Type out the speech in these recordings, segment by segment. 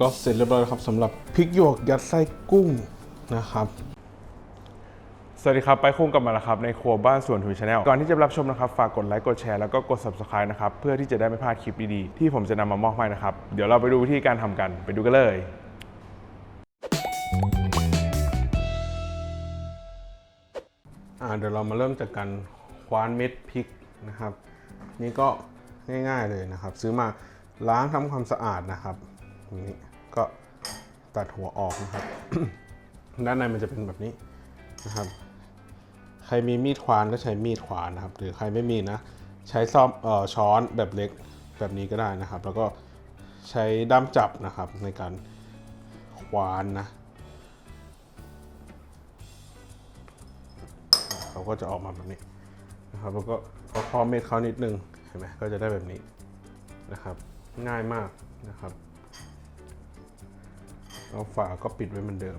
ก็เสร็จเรียบร้อยแล้วครับสำหรับพริกหยวกยัดไส้กุ้งนะครับสวัสดีครับ ไปคุ้งกลับมาแล้วครับ ในครัวบ้านสวนทุนชาแนลก่อนที่จะรับชมนะครับ ฝากกดไลค์กดแชร์แล้วก็กด subscribe นะครับ เพื่อที่จะได้ไม่พลาดคลิปดีๆ ที่ผมจะนำมามอบให้นะครับ เดี๋ยวเราไปดูวิธีการทำกันไปดูกันเลยอ่าเดี๋ยวเรามาเริ่มจากการคว้านเม็ดพริกนะครับ นี่ก็ง่ายๆเลยนะครับ ซื้อมาล้างทำความสะอาดนะครับ นี่ก็ตัดหัวออกนะครับ ด้านในมันจะเป็นแบบนี้นะครับ ใครมีมีดควานก็ใช้มีดควานนะครับ หรือใครไม่มีนะ ใช้ซ่อมเอ่อช้อนแบบเล็กแบบนี้ก็ได้นะครับ แล้วก็ใช้ด้ามจับนะครับในการควานนะเขาก็จะออกมาแบบนี้นะครับแล้วก็เขาข้อเม็ดเขานิดนึงเห็นไหมก็จะได้แบบนี้นะครับ ง่ายมากนะครับ เอาฝาก็ปิดไว้เหมือนเดิม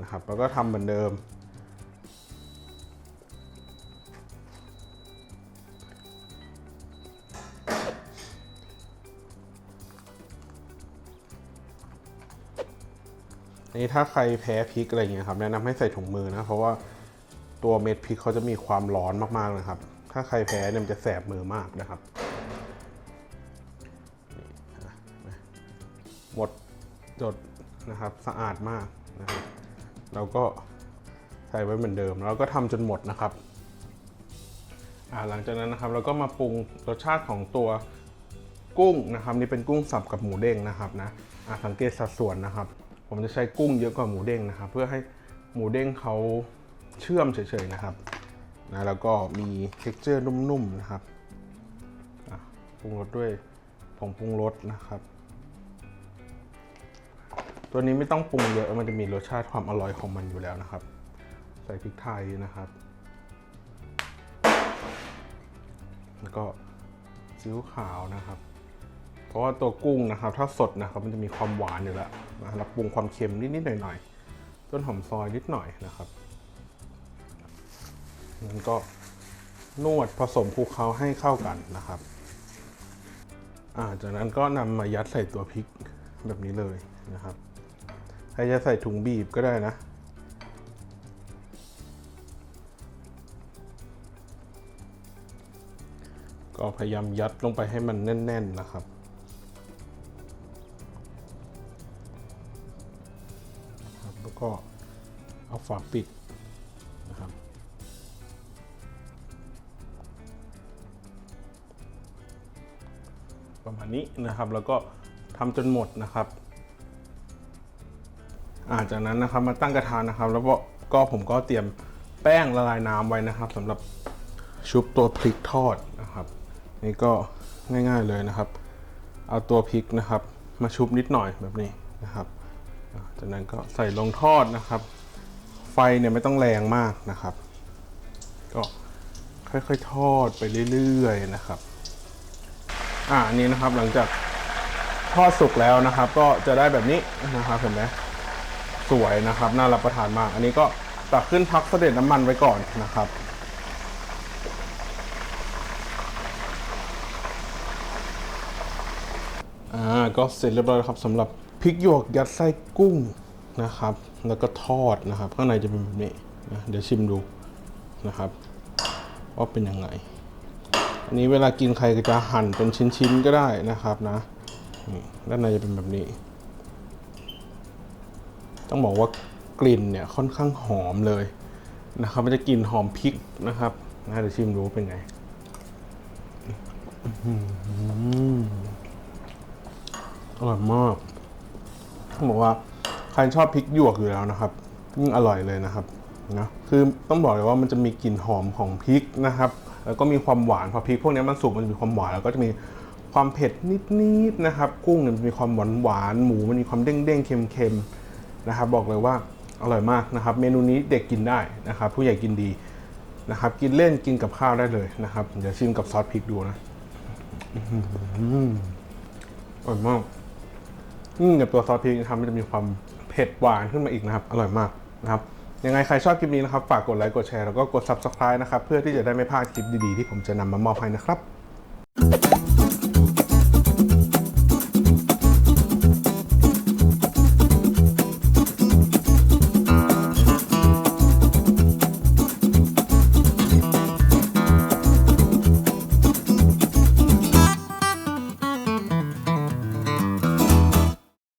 นะครับ แล้วก็ทำเหมือนเดิม นี่ถ้าใครแพ้พริกอะไรอย่างเงี้ยครับ แนะนำให้ใส่ถุงมือนะ เพราะว่าตัวเม็ดพริกเขาจะมีความร้อนมากๆเลยครับ ถ้าใครแพ้เนี่ยมันจะแสบมือมากนะครับหมดจด นะครับสะอาดมากนะครับเราก็ใส่ไว้เหมือนเดิม แล้วก็ทำจนหมดนะครับหลังจากนั้นนะครับเราก็มาปรุงรสชาติของตัวกุ้งนะครับนี่เป็นกุ้งสับกับหมูเด้งนะครับนะสังเกตสัดส่วนนะครับ ผมจะใช้กุ้งเยอะกว่าหมูเด้งนะครับ เพื่อให้หมูเด้งเขาเชื่อมเฉยๆนะครับนะแล้วก็มี t e x t อร์นุ่มๆนะครับปรุงรสด้วยผงปรุงรสนะครับ ตัวนี้ไม่ต้องปรุงเยอะมันจะมีรสชาติความอร่อยของมันอยู่แล้วนะครับ ใส่พริกไทยนะครับ แล้วก็ซีอิ๊วขาวนะครับ เพราะว่าตัวกุ้งนะครับ ถ้าสดนะครับมันจะมีความหวานอยู่แล้วนะแล้วปรุงความเค็มนิดๆหน่อยๆต้นหอมซอยนิดหน่อยนะครับนั้นก็นวดผสมคลุกเคล้าให้เข้ากันนะครับอ่าจากนั้นก็นำมายัดใส่ตัวพริกแบบนี้เลยนะครับ ใครจะใส่ถุงบีบก็ได้นะ ก็พยายามยัดลงไปให้มันแน่น ๆ นะครับแล้วก็เอาฝาปิดนะครับประมาณนี้นะครับแล้วก็ทำจนหมดนะครับ จากนั้นนะครับมาตั้งกระทะนะครับ แล้วก็ผมก็เตรียมแป้งละลายน้ำไว้นะครับสำหรับชุบตัวพริกทอดนะครับ นี่ก็ง่ายๆเลยนะครับ เอาตัวพริกนะครับ มาชุบนิดหน่อยแบบนี้นะครับ จากนั้นก็ใส่ลงทอดนะครับ ไฟเนี่ยไม่ต้องแรงมากนะครับ ก็ค่อยๆทอดไปเรื่อยๆนะครับ อ่านนี้นะครับหลังจากทอดสุกแล้วนะครับ ก็จะได้แบบนี้นะครับเห็นไหม สวยนะครับ น่ารับประทานมาก อันนี้ก็ตักขึ้นพักเสด็จน้ำมันไว้ก่อนนะครับ อ่า ก็เสร็จเรียบร้อยแล้วครับสำหรับพริกหยวกยัดไส้กุ้งนะครับ แล้วก็ทอดนะครับ ข้างในจะเป็นแบบนี้นะเดี๋ยวชิมดูนะครับ ว่าเป็นยังไง อันนี้เวลากินใครก็จะหั่นเป็นชิ้นๆก็ได้นะครับนะนี่ด้านในจะเป็นแบบนี้ ต้องบอกว่ากลิ่นเนี่ยค่อนข้างหอมเลยนะครับ มันจะกลิ่นหอมพริกนะครับนะเดี๋ยวชิมดูเป็นไงอร่อยมากต้องบอกว่าใครชอบพริกหยวกอยู่แล้วนะครับยิ่งอร่อยเลยนะครับนะคือต้องบอกเลยว่ามันจะมีกลิ่นหอมของพริกนะครับ แล้วก็มีความหวานพอพริกพวกนี้มันสุกมันจะมีความหวานแล้วก็จะมีความเผ็ดนิดๆนะครับ กุ้งเนี่ยมันมีความหวานหวานหมูมันมีความเด้งๆเค็มๆ นะครับ บอกเลยว่าอร่อยมากนะครับ เมนูนี้เด็กกินได้นะครับ ผู้ใหญ่กินดีนะครับ กินเล่นกินกับข้าวได้เลยนะครับเดี๋ยวชิมกับซอสพริกดูนะอร่อยมากยิ่งกับตัวซอสพริกทำให้จะมีความเผ็ดหวานขึ้นมาอีกนะครับ อร่อยมากนะครับ ยังไงใครชอบคลิปนี้นะครับ ฝากกดไลค์กดแชร์แล้วก็กด Subscribe นะครับ เพื่อที่จะได้ไม่พลาดคลิปดีๆที่ผมจะนำมามอบให้นะครับ